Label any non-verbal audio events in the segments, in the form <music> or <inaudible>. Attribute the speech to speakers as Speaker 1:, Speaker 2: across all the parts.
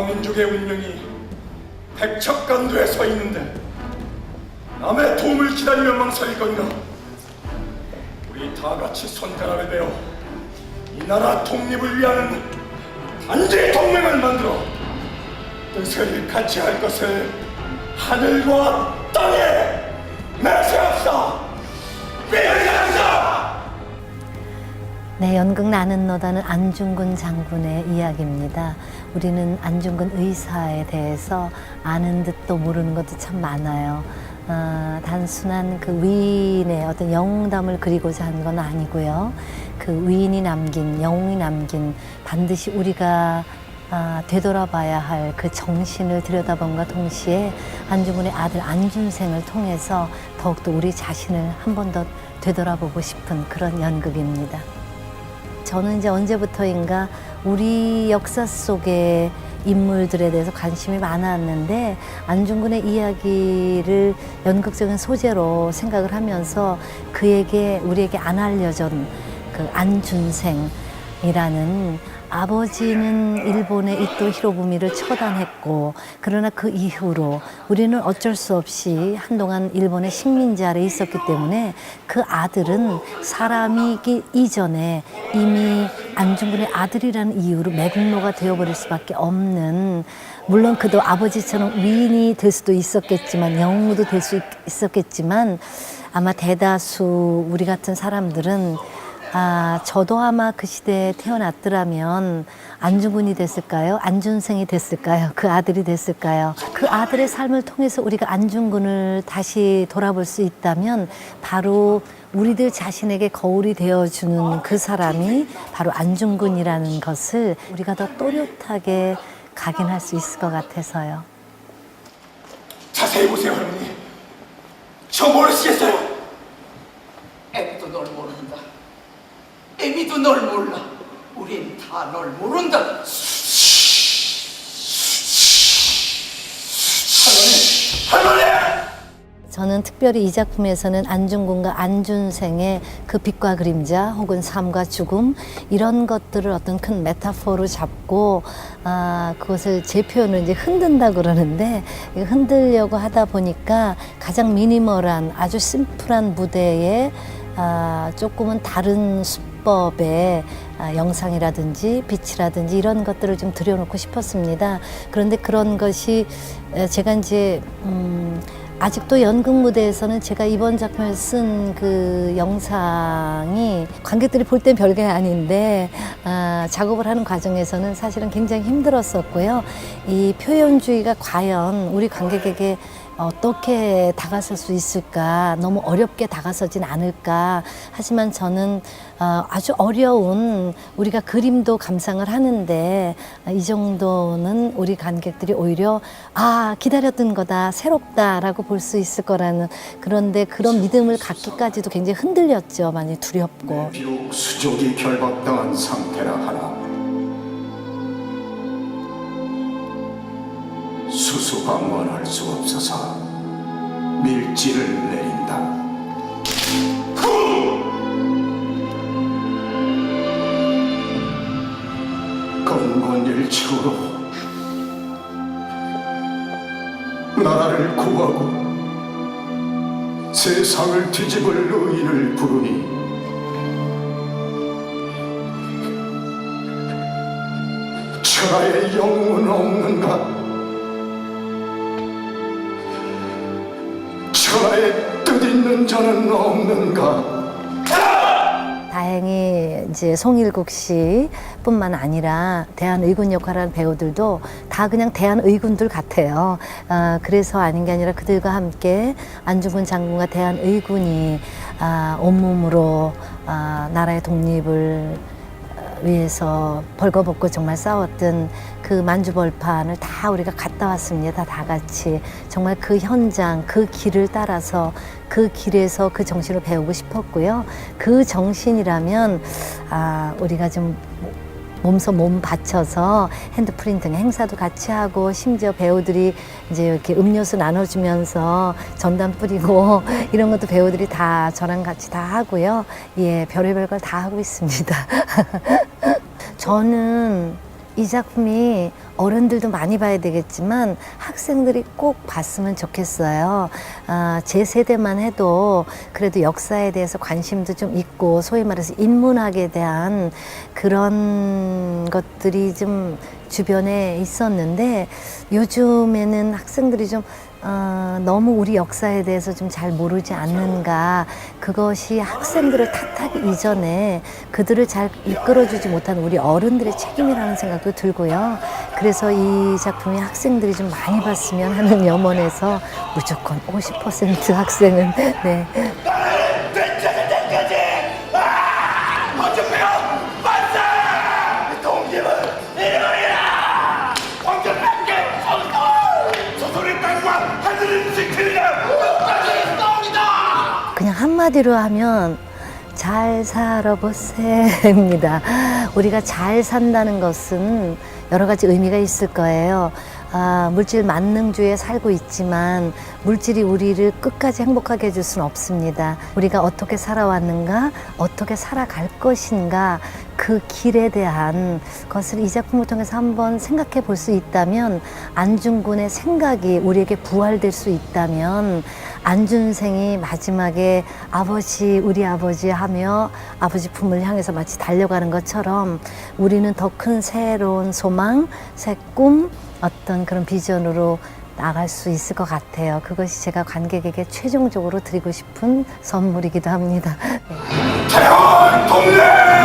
Speaker 1: 대한민국의 운명이 백척간도에 서 있는데 남의 도움을 기다리며 망설일 건가? 우리 다 같이 손가락을 베어 이 나라 독립을 위하는 단지 동맹을 만들어 뜻을 같이 할 것을 하늘과 땅에 맹세합시다! 맹세합시다!
Speaker 2: 네, 연극 나는 너다는 안중근 장군의 이야기입니다. 우리는 안중근 의사에 대해서 아는 듯도 모르는 것도 참 많아요. 어, 단순한 그 위인의 어떤 영웅담을 그리고자 한 건 아니고요. 그 위인이 남긴, 영웅이 남긴 반드시 우리가 아, 되돌아봐야 할 그 정신을 들여다본과 동시에 안중근의 아들 안준생을 통해서 더욱더 우리 자신을 한 번 더 되돌아보고 싶은 그런 연극입니다. 저는 이제 언제부터인가 우리 역사 속의 인물들에 대해서 관심이 많았는데 안중근의 이야기를 연극적인 소재로 생각을 하면서 그에게 우리에게 안 알려진 그 안준생이라는 아버지는 일본의 이토 히로부미를 처단했고 그러나 그 이후로 우리는 어쩔 수 없이 한동안 일본의 식민지 아래 있었기 때문에 그 아들은 사람이기 이전에 이미 안중근의 아들이라는 이유로 매국노가 되어버릴 수밖에 없는 물론 그도 아버지처럼 위인이 될 수도 있었겠지만 영웅도 될 수 있었겠지만 아마 대다수 우리 같은 사람들은 아, 저도 아마 그 시대에 태어났더라면 안중근이 됐을까요? 안준생이 됐을까요? 그 아들이 됐을까요? 그 아들의 삶을 통해서 우리가 안중근을 다시 돌아볼 수 있다면 바로 우리들 자신에게 거울이 되어주는 그 사람이 바로 안중근이라는 것을 우리가 더 또렷하게 각인할 수 있을 것 같아서요.
Speaker 1: 자세히 보세요, 할머니. 저 모르시겠어요?
Speaker 3: 애미도 널 모른다. 애미도 널 몰라. 우린 다 널 모른다.
Speaker 2: 저는 특별히 이 작품에서는 안중근과 안준생의 그 빛과 그림자 혹은 삶과 죽음 이런 것들을 어떤 큰 메타포로 잡고 아, 그것을 제 표현을 이제 흔든다 그러는데 이 흔들려고 하다 보니까 가장 미니멀한 아주 심플한 무대에 아, 조금은 다른 수법의 아, 영상이라든지 빛이라든지 이런 것들을 좀 들여놓고 싶었습니다. 그런데 그런 것이 에, 제가 이제 음, 아직도 연극 무대에서는 제가 이번 작품에 쓴그 영상이 관객들이 볼 땐 별게 아닌데 아, 작업을 하는 과정에서는 사실은 굉장히 힘들었었고요. 이 표현주의가 과연 우리 관객에게 어떻게 다가설 수 있을까? 너무 어렵게 다가서진 않을까? 하지만 저는 어, 아주 어려운 우리가 그림도 감상을 하는데 아, 이 정도는 우리 관객들이 오히려 아 기다렸던 거다 새롭다라고 볼 수 있을 거라는 그런데 그런 믿음을 갖기까지도 굉장히 흔들렸죠. 많이 두렵고.
Speaker 4: 비록 수족이 결박당한 상태라 하나 방관할 수 없어서 밀지를 내린다. 건건일치로 나라를 구하고 세상을 뒤집을 의인을 부르니 천하의 영웅은 없는가? 천하의 뜻 있는 자는 없는가?
Speaker 2: 다행히 이제 송일국 씨뿐만 아니라 대한의군 역할하는 배우들도 다 그냥 대한의군들 같아요. 아, 그래서 아닌 게 아니라 그들과 함께 안중근 장군과 대한의군이 아, 온몸으로 아, 나라의 독립을 위해서 벌거벗고 정말 싸웠던 그 만주벌판을 다 우리가 갔다 왔습니다. 다 같이 정말 그 현장, 그 길을 따라서 그 길에서 그 정신을 배우고 싶었고요. 그 정신이라면 아 우리가 좀 몸소 몸 바쳐서 핸드프린팅 행사도 같이 하고 심지어 배우들이 이제 이렇게 음료수 나눠주면서 전담 뿌리고 <laughs> 이런 것도 배우들이 다 저랑 같이 다 하고요. 예, 별의별 걸 다 하고 있습니다. <laughs> 저는 이 작품이 어른들도 많이 봐야 되겠지만 학생들이 꼭 봤으면 좋겠어요. 아, 제 세대만 해도 그래도 역사에 대해서 관심도 좀 있고 소위 말해서 인문학에 대한 그런 것들이 좀 주변에 있었는데 요즘에는 학생들이 좀 어, 너무 우리 역사에 대해서 좀 잘 모르지 않는가. 그것이 학생들을 탓하기 이전에 그들을 잘 이끌어주지 못한 우리 어른들의 책임이라는 생각도 들고요. 그래서 이 작품이 학생들이 좀 많이 봤으면 하는 염원에서 무조건 50% 학생은, 네. 한마디로 하면 잘 살아보세요입니다. 우리가 잘 산다는 것은 여러 가지 의미가 있을 거예요. 아, 물질 만능주의에 살고 있지만 물질이 우리를 끝까지 행복하게 해줄 수는 없습니다. 우리가 어떻게 살아왔는가, 어떻게 살아갈 것인가, 그 길에 대한 것을 이 작품을 통해서 한번 생각해 볼 수 있다면 안중근의 생각이 우리에게 부활될 수 있다면 안준생이 마지막에 아버지 우리 아버지 하며 아버지 품을 향해서 마치 달려가는 것처럼 우리는 더 큰 새로운 소망, 새 꿈, 어떤 그런 비전으로 나갈 수 있을 것 같아요. 그것이 제가 관객에게 최종적으로 드리고 싶은 선물이기도 합니다. <laughs>
Speaker 1: 태원 동네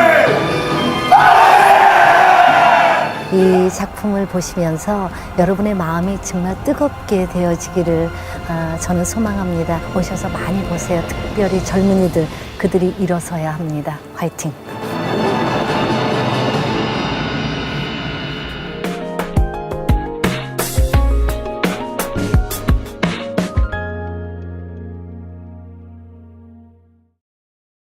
Speaker 2: 이 작품을 보시면서 여러분의 마음이 정말 뜨겁게 되어지기를 아, 저는 소망합니다. 오셔서 많이 보세요. 특별히 젊은이들 그들이 일어서야 합니다. 화이팅!